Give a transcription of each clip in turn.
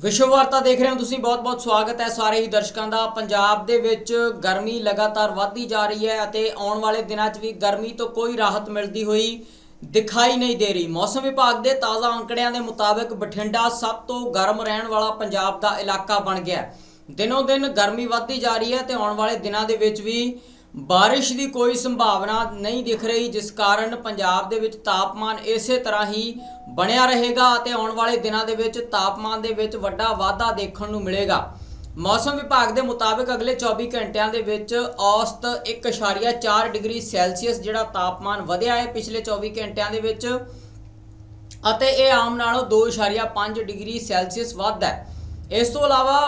ਵਿਸ਼ਵ ਵਾਰਤਾ ਦੇਖ ਰਹੇ ਹੋ ਤੁਸੀਂ, ਬਹੁਤ-ਬਹੁਤ ਸਵਾਗਤ ਹੈ ਸਾਰੇ ਹੀ ਦਰਸ਼ਕਾਂ ਦਾ। ਪੰਜਾਬ ਦੇ ਵਿੱਚ ਗਰਮੀ ਲਗਾਤਾਰ ਵਧਦੀ ਜਾ ਰਹੀ ਹੈ ਅਤੇ ਆਉਣ ਵਾਲੇ ਦਿਨਾਂ 'ਚ ਵੀ ਗਰਮੀ ਤੋਂ ਕੋਈ ਰਾਹਤ ਮਿਲਦੀ ਹੋਈ ਦਿਖਾਈ ਨਹੀਂ ਦੇ ਰਹੀ। ਮੌਸਮ ਵਿਭਾਗ ਦੇ ਤਾਜ਼ਾ ਅੰਕੜਿਆਂ ਦੇ ਮੁਤਾਬਕ ਬਠਿੰਡਾ ਸਭ ਤੋਂ ਗਰਮ ਰਹਿਣ ਵਾਲਾ ਪੰਜਾਬ ਦਾ ਇਲਾਕਾ ਬਣ ਗਿਆ ਹੈ। ਦਿਨੋਂ ਦਿਨ ਗਰਮੀ ਵਧਦੀ ਜਾ ਰਹੀ ਹੈ ਤੇ ਆਉਣ ਵਾਲੇ ਦਿਨਾਂ ਦੇ ਵਿੱਚ ਵੀ ਬਾਰਿਸ਼ ਦੀ ਕੋਈ ਸੰਭਾਵਨਾ ਨਹੀਂ ਦਿਖ ਰਹੀ, ਜਿਸ ਕਾਰਨ ਪੰਜਾਬ ਦੇ ਵਿੱਚ ਤਾਪਮਾਨ ਇਸੇ ਤਰ੍ਹਾਂ ਹੀ ਬਣਿਆ ਰਹੇਗਾ ਅਤੇ ਆਉਣ ਵਾਲੇ ਦਿਨਾਂ ਦੇ ਵਿੱਚ ਤਾਪਮਾਨ ਦੇ ਵਿੱਚ ਵੱਡਾ ਵਾਧਾ ਦੇਖਣ ਨੂੰ ਮਿਲੇਗਾ। ਮੌਸਮ ਵਿਭਾਗ ਦੇ ਮੁਤਾਬਕ ਅਗਲੇ 24 ਘੰਟਿਆਂ ਦੇ ਵਿੱਚ ਔਸਤ 1.4 ਡਿਗਰੀ ਸੈਲਸੀਅਸ ਜਿਹੜਾ ਤਾਪਮਾਨ ਵਧਿਆ ਹੈ ਪਿਛਲੇ 24 ਘੰਟਿਆਂ ਦੇ ਵਿੱਚ ਅਤੇ ਇਹ ਆਮ ਨਾਲੋਂ 2.5 ਡਿਗਰੀ ਸੈਲਸੀਅਸ ਵੱਧ ਹੈ। ਇਸ ਤੋਂ ਇਲਾਵਾ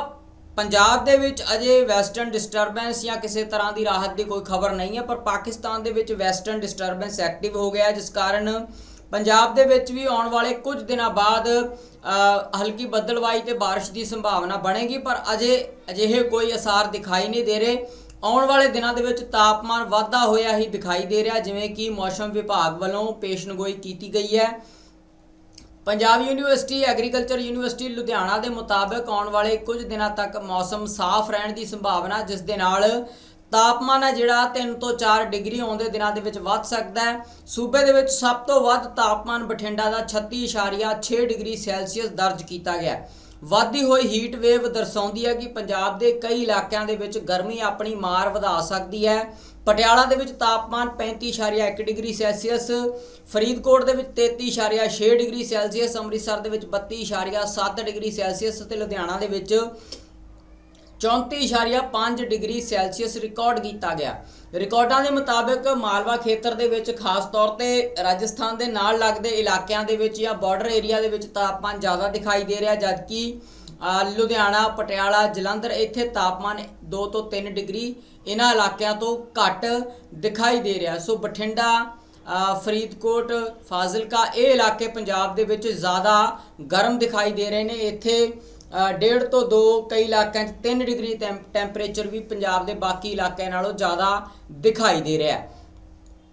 ਪੰਜਾਬ ਦੇ ਵਿੱਚ ਅਜੇ ਵੈਸਟਰਨ ਡਿਸਟਰਬੈਂਸ ਜਾਂ ਕਿਸੇ ਤਰ੍ਹਾਂ ਦੀ ਰਾਹਤ ਦੀ ਕੋਈ ਖਬਰ ਨਹੀਂ ਹੈ, ਪਰ ਪਾਕਿਸਤਾਨ ਦੇ ਵਿੱਚ ਵੈਸਟਰਨ ਡਿਸਟਰਬੈਂਸ ਐਕਟਿਵ ਹੋ ਗਿਆ ਜਿਸ ਕਾਰਨ ਪੰਜਾਬ ਦੇ ਵਿੱਚ ਵੀ ਆਉਣ ਵਾਲੇ ਕੁਝ ਦਿਨਾਂ ਬਾਅਦ ਹਲਕੀ ਬੱਦਲਵਾਈ ਤੇ ਬਾਰਿਸ਼ ਦੀ ਸੰਭਾਵਨਾ ਬਣੇਗੀ, ਪਰ ਅਜੇ ਅਜਿਹੇ ਕੋਈ ਅਸਾਰ ਦਿਖਾਈ ਨਹੀਂ ਦੇ ਰਹੇ। ਆਉਣ ਵਾਲੇ ਦਿਨਾਂ ਦੇ ਵਿੱਚ ਤਾਪਮਾਨ ਵਾਧਾ ਹੋਇਆ ਹੀ ਦਿਖਾਈ ਦੇ ਰਿਹਾ, ਜਿਵੇਂ ਕਿ ਮੌਸਮ ਵਿਭਾਗ ਵੱਲੋਂ ਪੇਸ਼ਨਗੋਈ ਕੀਤੀ ਗਈ ਹੈ। Punjab university, agriculture university Ludhiana ਦੇ ਮੁਤਾਬਕ ਆਉਣ ਵਾਲੇ ਕੁਝ ਦਿਨਾਂ ਤੱਕ ਮੌਸਮ ਸਾਫ਼ ਰਹਿਣ ਦੀ ਸੰਭਾਵਨਾ, ਜਿਸ ਦੇ ਨਾਲ ਤਾਪਮਾਨ ਹੈ ਜਿਹੜਾ 3 ਤੋਂ 4 ਡਿਗਰੀ ਆਉਂਦੇ ਦਿਨਾਂ ਦੇ ਵਿੱਚ ਵੱਧ ਸਕਦਾ ਹੈ ਸੂਬੇ ਦੇ ਵਿੱਚ ਸਭ ਤੋਂ ਵੱਧ ਤਾਪਮਾਨ ਬਠਿੰਡਾ ਦਾ 36.6 ਡਿਗਰੀ ਸੈਲਸੀਅਸ ਦਰਜ ਕੀਤਾ ਗਿਆ ਹੈ। ਹੋਈ ਹੀਟ ਵੇਵ ਦਰਸਾਉਂਦੀ ਹੈ ਕਿ ਪੰਜਾਬ ਦੇ ਕਈ ਇਲਾਕਿਆਂ ਦੇ ਵਿੱਚ ਗਰਮੀ ਆਪਣੀ ਮਾਰ ਵਧਾ ਸਕਦੀ ਹੈ ਪਟਿਆਲਾ ਦੇ ਵਿੱਚ ਤਾਪਮਾਨ 35.1 ਡਿਗਰੀ ਸੈਲਸੀਅਸ, ਫਰੀਦਕੋਟ ਦੇ ਵਿੱਚ 33.6 ਡਿਗਰੀ ਸੈਲਸੀਅਸ, ਅੰਮ੍ਰਿਤਸਰ ਦੇ ਵਿੱਚ 32.7 ਡਿਗਰੀ ਸੈਲਸੀਅਸ ਅਤੇ ਲੁਧਿਆਣਾ ਦੇ ਵਿੱਚ 34.5 ਡਿਗਰੀ ਸੈਲਸੀਅਸ ਰਿਕਾਰਡ ਕੀਤਾ ਗਿਆ। ਰਿਕਾਰਡਾਂ ਦੇ ਮੁਤਾਬਕ ਮਾਲਵਾ ਖੇਤਰ ਦੇ ਵਿੱਚ ਖਾਸ ਤੌਰ ਤੇ ਰਾਜਸਥਾਨ ਦੇ ਨਾਲ ਲੱਗਦੇ ਇਲਾਕਿਆਂ ਦੇ ਵਿੱਚ ਜਾਂ ਬਾਰਡਰ ਏਰੀਆ ਦੇ ਵਿੱਚ ਤਾਪਮਾਨ ਜ਼ਿਆਦਾ ਦਿਖਾਈ ਦੇ ਰਿਹਾ, ਜਦਕਿ ਲੁਧਿਆਣਾ, ਪਟਿਆਲਾ, ਜਲੰਧਰ, ਇੱਥੇ ਤਾਪਮਾਨ 2 ਤੋਂ 3 ਡਿਗਰੀ। ਇਹਨਾਂ ਇਲਾਕਿਆਂ ਤੋਂ ਘੱਟ ਦਿਖਾਈ ਦੇ ਰਿਹਾ। ਸੋ ਬਠਿੰਡਾ ਫਰੀਦਕੋਟ, ਫਾਜ਼ਿਲਕਾ, ਇਹ ਇਲਾਕੇ ਪੰਜਾਬ ਦੇ ਵਿੱਚ ਜ਼ਿਆਦਾ ਗਰਮ ਦਿਖਾਈ ਦੇ ਰਹੇ ਨੇ। ਇੱਥੇ ਡੇਢ ਤੋਂ 2 ਕਈ ਇਲਾਕਿਆਂ 'ਚ 3 ਡਿਗਰੀ ਟੈਂਪ- ਟੈਂਪਰੇਚਰ ਵੀ ਪੰਜਾਬ ਦੇ ਬਾਕੀ ਇਲਾਕਿਆਂ ਨਾਲੋਂ ਜ਼ਿਆਦਾ ਦਿਖਾਈ ਦੇ ਰਿਹਾ। ਹੈ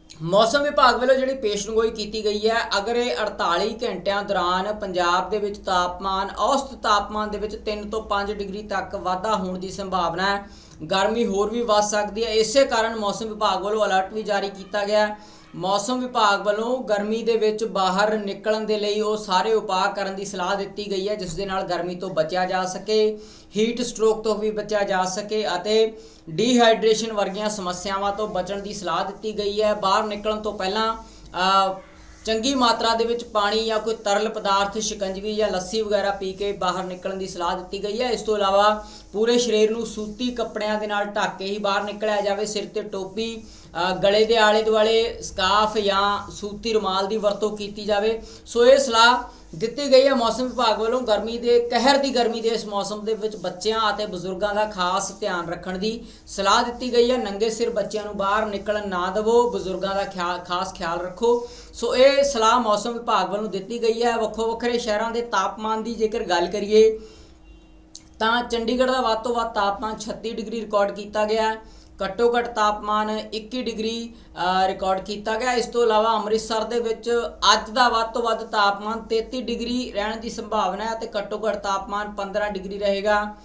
ਮੌਸਮ ਵਿਭਾਗ ਵੱਲੋਂ ਜਿਹੜੀ ਪੇਸ਼ਨਗੋਈ ਕੀਤੀ ਗਈ ਹੈ, ਅਗਰ ਇਹ 48 ਘੰਟਿਆਂ ਦੌਰਾਨ ਪੰਜਾਬ ਦੇ ਵਿੱਚ ਤਾਪਮਾਨ, ਔਸਤ ਤਾਪਮਾਨ ਦੇ ਵਿੱਚ 3 ਤੋਂ 5 ਡਿਗਰੀ ਤੱਕ ਵਾਧਾ ਹੋਣ ਦੀ ਸੰਭਾਵਨਾ ਹੈ। ਗਰਮੀ ਹੋਰ ਵੀ ਵੱਧ ਸਕਦੀ ਹੈ। ਇਸੇ ਕਾਰਨ ਮੌਸਮ ਵਿਭਾਗ ਵੱਲੋਂ ਅਲਰਟ ਵੀ ਜਾਰੀ ਕੀਤਾ ਗਿਆ ਮੌਸਮ ਵਿਭਾਗ ਵੱਲੋਂ ਗਰਮੀ ਦੇ ਵਿੱਚ ਬਾਹਰ ਨਿਕਲਣ ਦੇ ਲਈ ਉਹ ਸਾਰੇ ਉਪਾਅ ਕਰਨ ਦੀ ਸਲਾਹ ਦਿੱਤੀ ਗਈ ਹੈ, ਜਿਸ ਦੇ ਨਾਲ ਗਰਮੀ ਤੋਂ ਬਚਿਆ ਜਾ ਸਕੇ ਹੀਟ ਸਟ੍ਰੋਕ ਤੋਂ ਵੀ ਬਚਿਆ ਜਾ ਸਕੇ ਅਤੇ ਡੀਹਾਈਡਰੇਸ਼ਨ ਵਰਗੀਆਂ ਸਮੱਸਿਆਵਾਂ ਤੋਂ ਬਚਣ ਦੀ ਸਲਾਹ ਦਿੱਤੀ ਗਈ ਹੈ। ਬਾਹਰ ਨਿਕਲਣ ਤੋਂ ਪਹਿਲਾਂ ਚੰਗੀ ਮਾਤਰਾ ਦੇ ਵਿੱਚ ਪਾਣੀ ਜਾਂ ਕੋਈ ਤਰਲ ਪਦਾਰਥ, ਸ਼ਿਕੰਜਵੀ ਜਾਂ ਲੱਸੀ ਵਗੈਰਾ ਪੀ ਕੇ ਬਾਹਰ ਨਿਕਲਣ ਦੀ ਸਲਾਹ ਦਿੱਤੀ ਗਈ ਹੈ। ਇਸ ਤੋਂ ਇਲਾਵਾ ਪੂਰੇ ਸਰੀਰ ਨੂੰ ਸੂਤੀ ਕੱਪੜਿਆਂ ਦੇ ਨਾਲ ਢੱਕ ਕੇ ਹੀ ਬਾਹਰ ਨਿਕਲਿਆ ਜਾਵੇ। ਸਿਰ ਤੇ ਟੋਪੀ ਗਲੇ ਦੇ ਆਲੇ ਦੁਆਲੇ ਸਕਾਫ ਜਾਂ ਸੂਤੀ ਰੁਮਾਲ ਦੀ ਵਰਤੋਂ ਕੀਤੀ ਜਾਵੇ। ਸੋ ਇਹ ਸਲਾਹ ਦਿੱਤੀ ਗਈ ਹੈ ਮੌਸਮ ਵਿਭਾਗ ਵੱਲੋਂ ਗਰਮੀ ਦੇ, ਕਹਿਰ ਦੀ ਗਰਮੀ ਦੇ ਇਸ ਮੌਸਮ ਦੇ ਵਿੱਚ ਬੱਚਿਆਂ ਅਤੇ ਬਜ਼ੁਰਗਾਂ ਦਾ ਖਾਸ ਧਿਆਨ ਰੱਖਣ ਦੀ ਸਲਾਹ ਦਿੱਤੀ ਗਈ ਹੈ। ਨੰਗੇ ਸਿਰ ਬੱਚਿਆਂ ਨੂੰ ਬਾਹਰ ਨਿਕਲਣ ਨਾ ਦੇਵੋ, ਬਜ਼ੁਰਗਾਂ ਦਾ ਖਿਆਲ ਖਾਸ ਖਿਆਲ ਰੱਖੋ। ਸੋ ਇਹ ਸਲਾਹ ਮੌਸਮ ਵਿਭਾਗ ਵੱਲੋਂ ਦਿੱਤੀ ਗਈ ਹੈ। ਵੱਖੋ ਵੱਖਰੇ ਸ਼ਹਿਰਾਂ ਦੇ ਤਾਪਮਾਨ ਦੀ ਜੇਕਰ ਗੱਲ ਕਰੀਏ, ਤਾਂ ਚੰਡੀਗੜ੍ਹ ਦਾ ਵੱਧ ਤੋਂ ਵੱਧ ਤਾਪਮਾਨ 36 ਡਿਗਰੀ ਰਿਕਾਰਡ ਕੀਤਾ ਗਿਆ ਹੈ। ਘੱਟੋ ਘੱਟ ਤਾਪਮਾਨ 21 ਡਿਗਰੀ ਅ, ਰਿਕਾਰਡ ਕੀਤਾ ਗਿਆ। ਇਸ ਤੋਂ ਇਲਾਵਾ ਅੰਮ੍ਰਿਤਸਰ ਦੇ ਵਿੱਚ ਅੱਜ ਦਾ ਵੱਧ ਤੋਂ ਵੱਧ ਤਾਪਮਾਨ 33 ਡਿਗਰੀ ਰਹਿਣ ਦੀ ਸੰਭਾਵਨਾ ਹੈ ਤੇ ਘੱਟੋ ਘੱਟ ਤਾਪਮਾਨ 15 ਡਿਗਰੀ ਰਹੇਗਾ।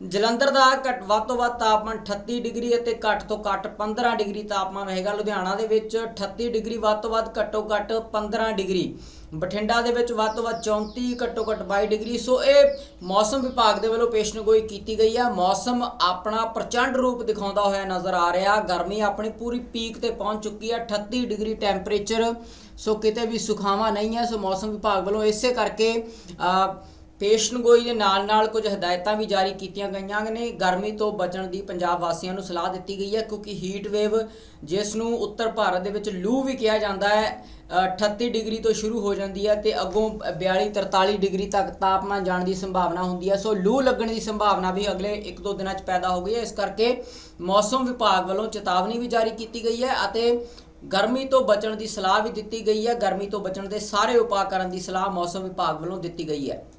ਜਲੰਧਰ ਦਾ ਘੱਟ ਵੱਧ ਤੋਂ ਵੱਧ ਤਾਪਮਾਨ 38 ਡਿਗਰੀ ਅਤੇ ਘੱਟ ਤੋਂ ਘੱਟ 15 ਡਿਗਰੀ ਤਾਪਮਾਨ ਰਹੇਗਾ। ਲੁਧਿਆਣਾ ਦੇ ਵਿੱਚ 38 ਡਿਗਰੀ, ਵੱਧ ਤੋਂ ਵੱਧ ਘੱਟੋ ਘੱਟ 15 ਡਿਗਰੀ। ਬਠਿੰਡਾ ਦੇ ਵਿੱਚ ਵੱਧ ਤੋਂ ਵੱਧ 34 ਘੱਟੋ ਘੱਟ 22 ਡਿਗਰੀ। ਸੋ ਇਹ ਮੌਸਮ ਵਿਭਾਗ ਦੇ ਵੱਲੋਂ ਪੇਸ਼ਨਗੋਈ ਕੀਤੀ ਗਈ ਆ। ਮੌਸਮ ਆਪਣਾ ਪ੍ਰਚੰਡ ਰੂਪ ਦਿਖਾਉਂਦਾ ਹੋਇਆ ਨਜ਼ਰ ਆ ਰਿਹਾ। ਗਰਮੀ ਆਪਣੀ ਪੂਰੀ ਪੀਕ ਤੇ ਪਹੁੰਚ ਚੁੱਕੀ ਆ। 38 ਡਿਗਰੀ ਟੈਂਪਰੇਚਰ, ਸੋ ਕਿਤੇ ਵੀ ਸੁਖਾਵਾਂ ਨਹੀਂ ਹੈ ਸੋ ਮੌਸਮ ਵਿਭਾਗ ਵੱਲੋਂ ਇਸੇ ਕਰਕੇ ਪੇਸ਼ਨਗੋਈ ਦੇ ਨਾਲ ਨਾਲ ਕੁਝ ਹਦਾਇਤਾਂ ਵੀ ਜਾਰੀ ਕੀਤੀਆਂ ਗਈਆਂ ਨੇ। ਗਰਮੀ ਤੋਂ ਬਚਣ ਦੀ ਪੰਜਾਬ ਵਾਸੀਆਂ ਨੂੰ ਸਲਾਹ ਦਿੱਤੀ ਗਈ ਹੈ ਕਿਉਂਕਿ ਹੀਟ ਵੇਵ ਜਿਸ ਨੂੰ ਉੱਤਰ ਭਾਰਤ ਦੇ ਵਿੱਚ ਲੂ ਵੀ ਕਿਹਾ ਜਾਂਦਾ ਹੈ ਅ, 38 ਡਿਗਰੀ ਤੋਂ ਸ਼ੁਰੂ ਹੋ ਜਾਂਦੀ ਹੈ ਤੇ ਅੱਗੋਂ 42 43 ਡਿਗਰੀ ਤੱਕ ਤਾਪਮਾਨ ਜਾਣ ਦੀ ਸੰਭਾਵਨਾ ਹੁੰਦੀ ਹੈ। ਸੋ ਲੂ ਲੱਗਣ ਦੀ ਸੰਭਾਵਨਾ ਵੀ ਅਗਲੇ 1-2 ਦਿਨਾਂ 'ਚ ਪੈਦਾ ਹੋ ਗਈ ਹੈ। ਇਸ ਕਰਕੇ ਮੌਸਮ ਵਿਭਾਗ ਵੱਲੋਂ ਚੇਤਾਵਨੀ ਵੀ ਜਾਰੀ ਕੀਤੀ ਗਈ ਹੈ ਅਤੇ ਗਰਮੀ ਤੋਂ ਬਚਣ ਦੀ ਸਲਾਹ ਵੀ ਦਿੱਤੀ ਗਈ ਹੈ। ਗਰਮੀ ਤੋਂ ਬਚਣ ਦੇ ਸਾਰੇ ਉਪਾਅ ਕਰਨ ਦੀ ਸਲਾਹ ਮੌਸਮ ਵਿਭਾਗ ਵੱਲੋਂ ਦਿੱਤੀ ਗਈ ਹੈ।